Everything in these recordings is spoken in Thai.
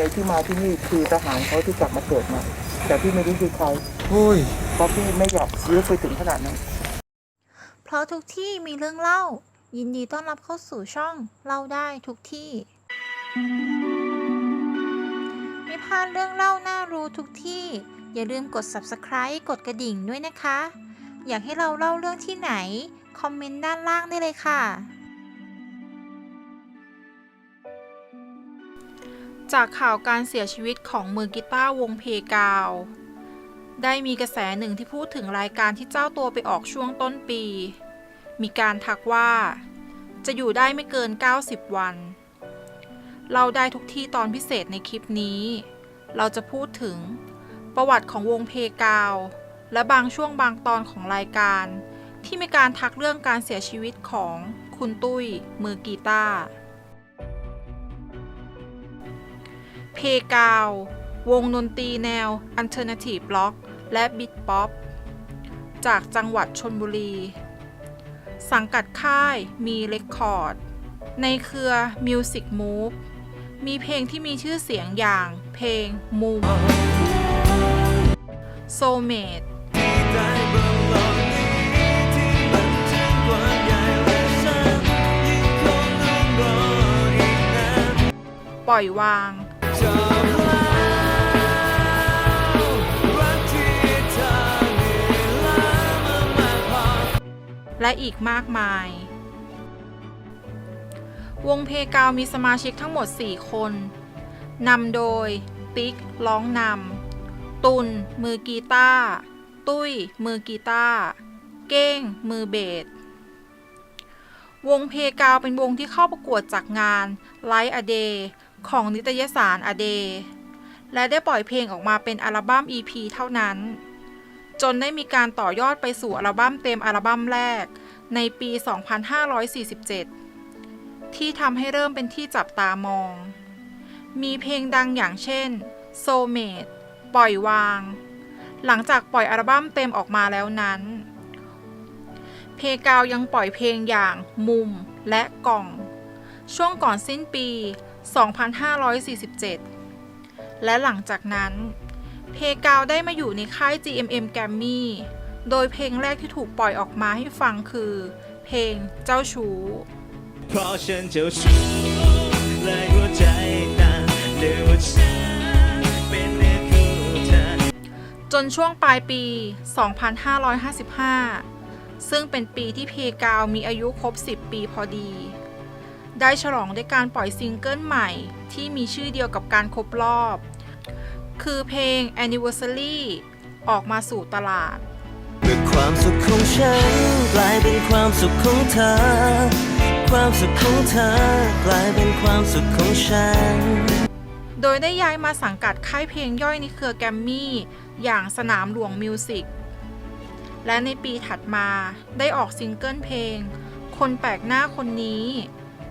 เลยที่มาที่นี่คือทหารเขาที่กลับมาเกิดใหมา แต่พี่ไม่รู้คือใครโอ้ยเพราะพี่ไม่อยากซื้อไปถึงขนาดนั้น เพราะทุกที่มีเรื่องเล่า ยินดีต้อนรับเข้าสู่ช่องเล่าได้ทุกที่ ไม่พลาดเรื่องเล่าน่ารู้ทุกที่ อย่าลืมกด subscribe กดกระดิ่งด้วยนะคะ อยากให้เราเล่าเรื่องที่ไหน คอมเมนต์ด้านล่างได้เลยค่ะ จากข่าวการเสียชีวิตของมือกีตาร์วงเพกาว ได้มีกระแสหนึ่งที่พูดถึงรายการที่เจ้าตัวไปออกช่วงต้นปี มีการทักว่า จะอยู่ได้ไม่เกิน 90 วัน เราได้ทุกที่ตอนพิเศษในคลิปนี้ เราจะพูดถึง ประวัติของวงเพกาว และบางช่วงบางตอนของรายการ ที่มีการทักเรื่องการเสียชีวิตของคุณตุ้ย มือกีตาร์ เพกาววงดนตรีแนว Alternative Rock และ Beat Pop จากจังหวัดชนบุรี สังกัดค่ายมีเรคคอร์ด ในเครือ Music Move มีเพลงที่มีชื่อเสียงอย่างเพลงมุม Soulmate ปล่อยวาง และอีกมากมาย วงเพกาวมีสมาชิกทั้งหมด 4 คน นำโดย ติ๊ก ร้องนำ ตุน มือกีตาร์ ตุ้ย มือกีตาร์ เก้ง มือเบส วงเพกาวเป็นวงที่เข้าประกวดจากงาน Light a Day ของนิตยสาร A Day และได้ปล่อยเพลงออกมาเป็นอัลบั้ม EP เท่านั้น จนได้มีการต่อยอดไปสู่อัลบั้มเต็มอัลบั้มแรกในปี 2547 ที่ทำให้เริ่มเป็นที่จับตามอง มีเพลงดังอย่างเช่น Soulmate ปล่อยวาง หลังจากปล่อยอัลบั้มเต็มออกมาแล้วนั้น เพกาวยังปล่อยเพลงอย่างมุมและกล่อง ช่วงก่อนสิ้นปี 2547 และหลังจากนั้น เพกาวได้มาอยู่ในค่าย GMM g r a m m y โดยเพลงแรกที่ถูกปล่อยออกมาให้ฟังคือ เพลงเจ้าชู้เพราะฉันเจ้าชู้และหัวใจตางเรียกว่าฉันเป็นเนื้อคู่เธอจนช่วงปลายปี 2555 ซึ่งเป็นปีที่เพกาวมีอายุครบ 10 ปีพอดี ได้ฉลองด้วยการปล่อยซิงเกิลใหม่ ที่มีชื่อเดียวกับการครบรอบ คือเพลง Anniversary ออกมาสู่ตลาดเมื่อความสุขของฉันกลายเป็นความสุขของเธอ ความสุขของเธอกลายเป็นความสุขของฉัน โดยได้ย้ายมาสังกัดค่ายเพลงย่อยในเครือแกรมมี่ อย่างสนามหลวงมิวสิกและในปีถัดมาได้ออกซิงเกิลเพลง คนแปลกหน้าคนนี้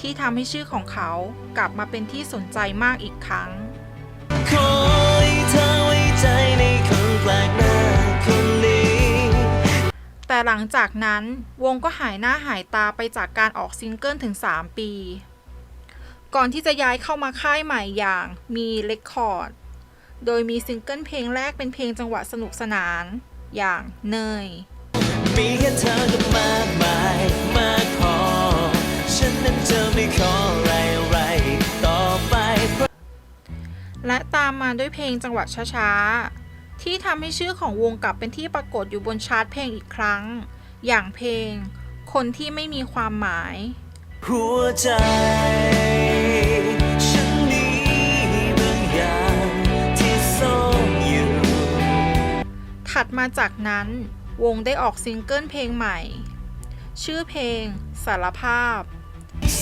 ที่ทำให้ชื่อของเขากลับมาเป็นที่สนใจมากอีกครั้ง ขอให้เธอไว้ใจในคนแปลกหน้าคนนี้ แต่หลังจากนั้นวงก็หายหน้าหายตาไปจากการออกซิงเกิลถึง 3 ปี ก่อนที่จะย้ายเข้ามาค่ายใหม่อย่างมีเ e คคอร์ด โดยมีซิงเกิลเพลงแรกเป็นเพลงจังหวะสนุกสนาน อย่างเนย มีแค่เธอก็มากมายมากพอ ฉันนั้นจะไม่ขออะไรอะไรต่อไปและตามมาด้วยเพลงจังหวะช้าๆ ที่ทำให้ชื่อของวงกลับเป็นที่ปรากฏอยู่บนชาร์ตเพลงอีกครั้ง อย่างเพลง คนที่ไม่มีความหมาย หัวใจฉันมีบางอย่างที่ซ่อนอยู่ถัดมาจากนั้นวงได้ออกซิงเกิลเพลงใหม่ ชื่อเพลงสารภาพ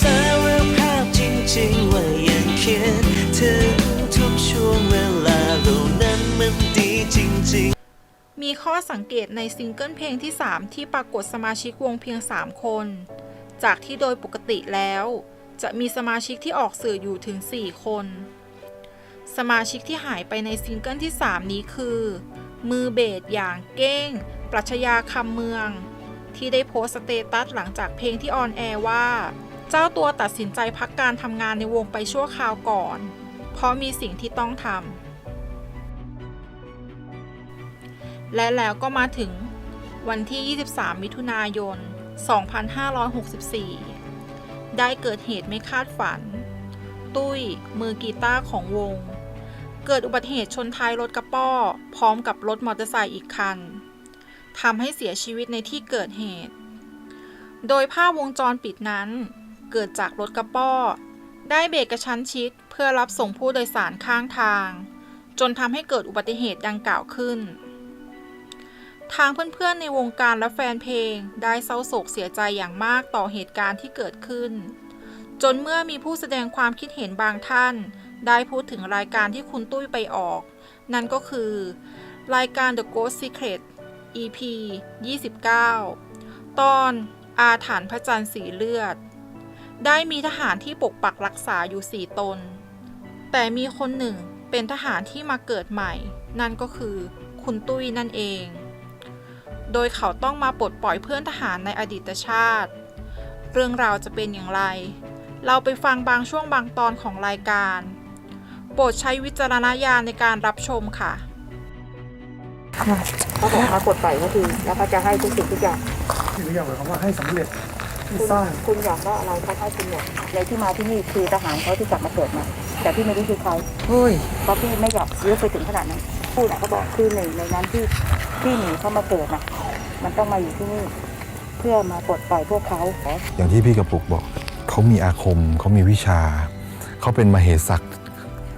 สารภาพจริงๆว่ายังคิดถึงทุกช่วงเวลาเหล่านั้นมันดีจริงๆมีข้อสังเกตในซิงเกิลเพลงที่ 3 ที่ปรากฏสมาชิกวงเพียง 3 คน จากที่โดยปกติแล้ว จะมีสมาชิกที่ออกสื่ออยู่ถึง 4 คน สมาชิกที่หายไปในซิงเกิลที่ 3 นี้คือ มือเบสอย่างเก้ง ปรัชญาคำเมือง ที่ได้โพสต์สเตตัสหลังจากเพลงที่ออนแอร์ว่า เจ้าตัวตัดสินใจพักการทำงานในวงไปชั่วคราวก่อน เพราะมีสิ่งที่ต้องทำ และแล้วก็มาถึงวันที่ 23 มิถุนายน 2564 ได้เกิดเหตุไม่คาดฝัน ตุ้ย มือกีตาร์ของวง เกิดอุบัติเหตุชนท้ายรถกระป๋อพร้อมกับรถมอเตอร์ไซค์อีกคันทำให้เสียชีวิตในที่เกิดเหตุ โดยภาพวงจรปิดนั้น เกิดจากรถกระป๋อได้เบรกกระชั้นชิดเพื่อรับส่งผู้โดยสารข้างทาง จนทำให้เกิดอุบัติเหตุดังกล่าวขึ้น ทางเพื่อนๆในวงการและแฟนเพลงได้เศร้าโศกเสียใจอย่างมากต่อเหตุการณ์ที่เกิดขึ้น จนเมื่อมีผู้แสดงความคิดเห็นบางท่าน ได้พูดถึงรายการที่คุณตุ้ยไปออก นั่นก็คือ รายการ The Ghost Secret EP 29 ตอนอาถรรพ์พระจันทร์สีเลือด ได้มีทหารที่ปกปักรักษาอยู่สี่ตน แต่มีคนหนึ่งเป็นทหารที่มาเกิดใหม่ นั่นก็คือคุณตุ้ยนั่นเอง โดยเขาต้องมาปลดปล่อยเพื่อนทหารในอดีตชาติ เรื่องราวจะเป็นอย่างไร เราไปฟังบางช่วงบางตอนของรายการ โปรดใช้วิจารณญาณในการรับชมค่ะเขาบอกมากดปล่อยก็คือแล้วเขาจะให้ทุกสิ่งทุกอย่างคืออย่างหมายความว่าให้สำเร็จที่ คุณสร้างคุณอยากได้อะไรเขาให้คุณหมดเลยที่มาที่นี่คือทหารเขาที่กลับมาเกิดมาแต่พี่ไม่รู้คือใครเฮ้ยเพราะพี่ไม่อยากเลือกไปถึงขนาดนั้นพูดน่ะเขาบอกคือหนึ่งในนั้นที่ที่หนีเข้ามาเกิดน่ะมันต้องมาอยู่ที่นี่ เพื่อมาปลดปล่อยพวกเขาอย่างที่พี่กระปุกบอก เขามีอาคมเขามีวิชา เขาเป็นมเหสัก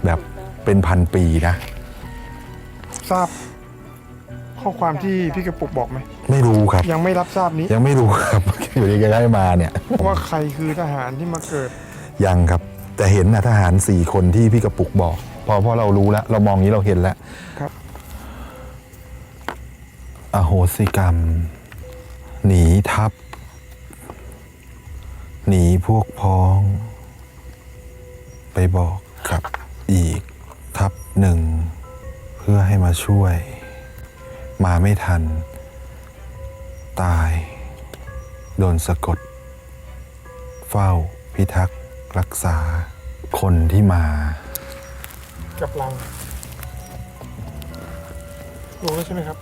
แบบเป็นพันปีนะ ทราบ ข้อความที่พี่กระปุกบอกไหม ไม่รู้ครับ ยังไม่รับทราบนี้ ยังไม่รู้ครับ อยู่ดีก็ได้มาเนี่ย ว่าใครคือทหารที่มาเกิด ยังครับ แต่เห็นนะทหารสี่คนที่พี่กระปุกบอก พอพอเรารู้แล้ว เรามองนี้เราเห็นแล้วครับ อโหสิกรรม หนีทัพหนีพวกพ้อง ไปบอกกับอีกทัพหนึ่ง เพื่อให้มาช่วย มาไม่ทัน ตาย โดนสะกด เฝ้า พิทักษ์รักษา คนที่มา กับเรารู้แล้วใช่ไหมครับ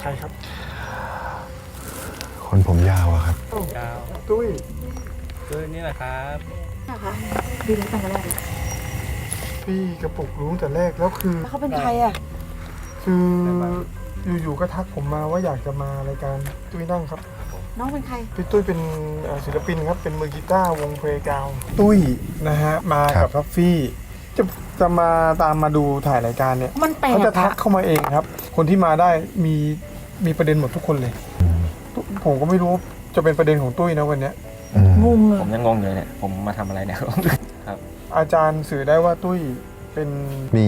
ใครครับคนผมยาวอะครับตุ้ยคือนี่แหละครับพี่รู้ตั้งแต่แรกเลยพี่กระปุกรู้ตั้งแต่แรกแล้วคือเขาเป็นใครอะ คือ อยู่ๆก็ทักผมมาว่าอยากจะมารายการตุ้ยนั่งครับน้องเป็นใคร พี่ตุ้ยเป็นเอ่อศิลปินครับ เป็นมือกีตาร์วงเพลงกาว ตุ้ยนะฮะ มาครักับบทัฟฟี่ จะจะมาตามมาดูถ่ายรายการเนี่ยมันแปลกเขาจะทัอะกเข้ามาเองครับ คนที่มาได้มีมีประเด็นหมดทุกคนเลย ผมก็ไม่รู้จะเป็นประเด็นของตุ้ยนะวันเนี้ยอืมงงเลยผมยังงงอยู่เลยเนี่ย ผมมาทำอะไรเนี่ยครับอาจารย์สื่อได้ว่าตุ้ย เป็น มี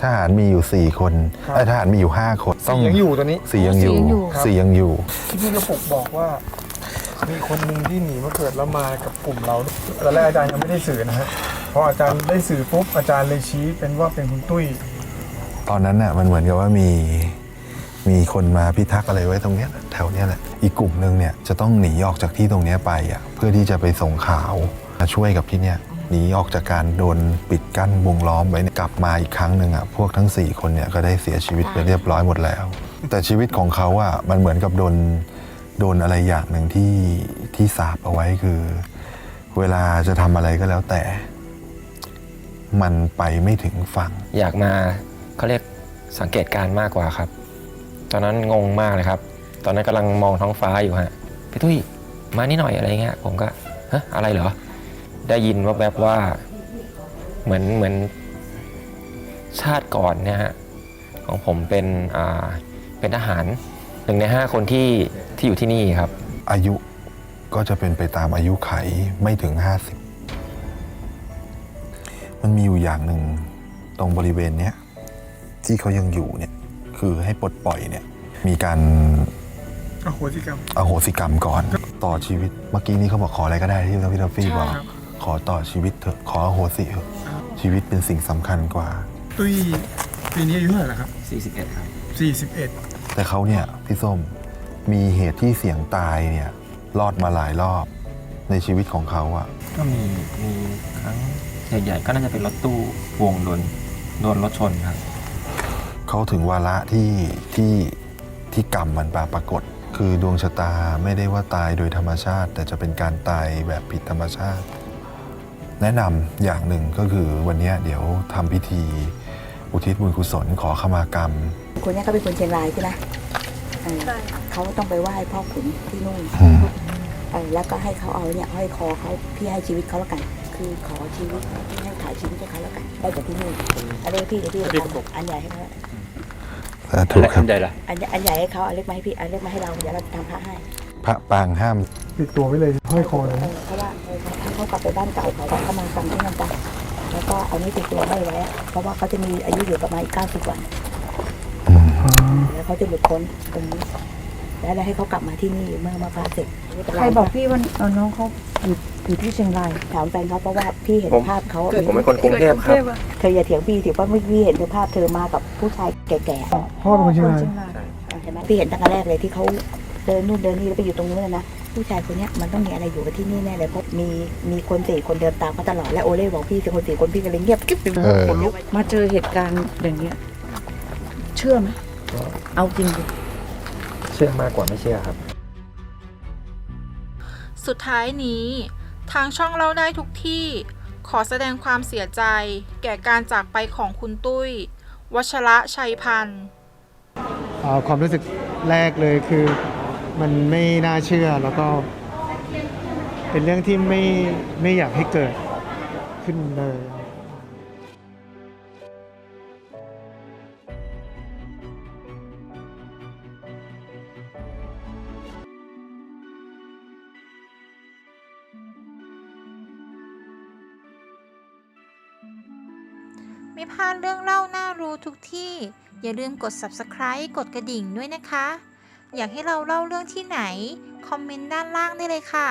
ทหารมีอยู่สี่คนครับ เอ้ยทหารมีอยู่ห้าคนสียังอยู่ตอนนี้สี่ยังอยู่สี่ยังอยู่สี่ยังอยู่ ที่พี่กระปุกบอกว่า มีคนหนึ่งที่หนีมาเกิดแล้วมากับกลุ่มเราตอนแรกอาจารย์ยังไม่ได้สื่อนะฮะพออาจารย์ได้สื่อปุ๊บอาจารย์เลยชี้เป็นว่าเป็นคุณตุ้ย ตอนนั้นน่ะมันเหมือนกับว่ามีมีคนมาพิทักษ์อะไรไว้ตรงเนี้ยแถวเนี้ยแหละอีกกลุ่มหนึ่งเนี่ยจะต้องหนีออกจากที่ตรงเนี้ยไปอะเพื่อที่จะไปส่งข่าวมาช่วยกับที่เนี่ย หนีออกจากการโดนปิดกั้นวงล้อมไว้เนี่ยกลับมาอีกครั้งหนึ่งอะพวกทั้ง 4 คนเนี่ยก็ได้เสียชีวิตไปเรียบร้อยหมดแล้ว แต่ชีวิตของเขาอะมันเหมือนกับโดนโดนอะไรอย่างหนึ่งที่ที่สาบเอาไว้คือ เวลาจะทำอะไรก็แล้วแต่ มันไปไม่ถึงฝั่ง อยากมาเขาเรียกสังเกตการณ์มากกว่าครับ ตอนนั้นงงมากเลยครับ ตอนนั้นกำลังมองท้องฟ้าอยู่ฮะพี่ตุ้ยมานี่หน่อยอะไรเงี้ยผมก็ฮะอะไรเหรอ ได้ยินว่าแบบว่าเหมือนเหมือนชาติก่อนเนี่ยฮะของผมเป็นอ่าเป็นทหารหนึ่งในห้าคนที่ที่อยู่ที่นี่ครับ อายุก็จะเป็นไปตามอายุไขไม่ถึง 50 มันมีอยู่อย่างหนึ่งตรงบริเวณเนี้ยที่เขายังอยู่เนี่ยคือให้ปลดปล่อยเนี่ยมีการอโหสิกรรมอโหสิกรรมก่อนต่อชีวิต เมื่อกี้นี้เขาบอกขออะไรก็ได้ที่พี่ทัฟฟี่บอกครับ ขอต่อชีวิตเถอะขออโหสิเถอะชีวิตเป็นสิ่งสำคัญกว่า ตุ้ยปีนี้อายุเท่าไหร่แล้วครับ 41 ครับ 41 แต่เขาเนี่ยพี่ส้มมีเหตุที่เสี่ยงตายเนี่ยรอดมาหลายรอบในชีวิตของเขาอะก็มีมีครั้งใหญ่ๆก็น่าจะเป็นรถตู้วงโดนโดนรถชนครับ เขาถึงวาระที่ที่ที่กรรมมันปรากฏ คือดวงชะตาไม่ได้ว่าตายโดยธรรมชาติ แต่จะเป็นการตายแบบผิดธรรมชาติ แนะนำอย่างหนึ่งก็คือวันเนี้ยเดี๋ยวทำพิธี อุทิศบุญกุศลขอขมากรรม คนเนี้ยเขาเป็นคนเชียงรายใช่ไหมเออเขาต้องไปไหว้พ่อขุนที่นู่นอืม เออแล้วก็ให้เขาเอาเนี่ยห้อยคอเขาพี่ให้ชีวิตเขาแล้วกัน คือขอชีวิตพี่ให้ถ่ายชีวิตให้เขาแล้วกันได้จากที่นู่นอันเล็กพี่เดี๋ยวพี่จะทำอันใหญ่ให้เขาสาธุครับ อันใหญ่อันใหญ่ให้เขาอันเล็กมาให้พี่อันเล็กมาให้เราเดี๋ยวเราทำพระให้พระปางห้ามติดตัวไว้เลยห้อยคอเลยเออเพราะว่า เออถ้าเขากลับไปบ้านเก่าเขาก็เข้ามาฟังที่นั่นกันแล้วก็เอานี้ติดตัวให้ไว้ เพราะว่าเขาจะมีอายุอยู่ประมาณอีกเก้าสิบวันอืมแล้วเขาจะหลุดพ้นตรงนี้แล้วเราให้เขากลับมาที่นี่เมื่อมาพาเสร็จใครบอกพี่ว่าเออน้องเขาอยู่อยู่ที่เชียงรายถามแฟนเขาเพราะว่าพี่เห็นผมภาพเขาผมเป็นคนกรุงเทพครับเธออย่าเถียงพี่ถือว่าพี่เห็นภาพเธอมากับผู้ชายแก่ๆพ่อเป็นคนเชียงรายเห็นไหมพี่เห็นตั้งแต่แรกเลยที่เขาเดินนู่นเดินนี่แล้วไปอยู่ตรงนู้นนะนะ ผู้ชายคนเนี้ยมันต้องมีอะไรอยู่กับที่นี่แน่เลยเพราะมีมีคนสี่คนเดินตามเขาตลอดและโอเล่บอกพี่เป็นคนสี่คนพี่ก็เลยเงียบกิ๊บไปเออคนลุกมาเจอเหตุการณ์อย่างเงี้ยเชื่อไหมเอาจริงดิ เชื่อมากกว่าไม่เชื่อครับ สุดท้ายนี้ ทางช่องเล่าได้ทุกที่ ขอแสดงความเสียใจ แก่การจากไปของคุณตุ้ย วัชระชัยพันธ์อ่าความรู้สึกแรกเลยคือ มันไม่น่าเชื่อแล้วก็เป็นเรื่องที่ไม่ไม่อยากให้เกิดขึ้นเลยไม่พลาดเรื่องเล่าน่ารู้ทุกที่ อย่าลืมกด subscribe กดกระดิ่งด้วยนะคะ อยากให้เราเล่าเรื่องที่ไหน คอมเมนต์ด้านล่างได้เลยค่ะ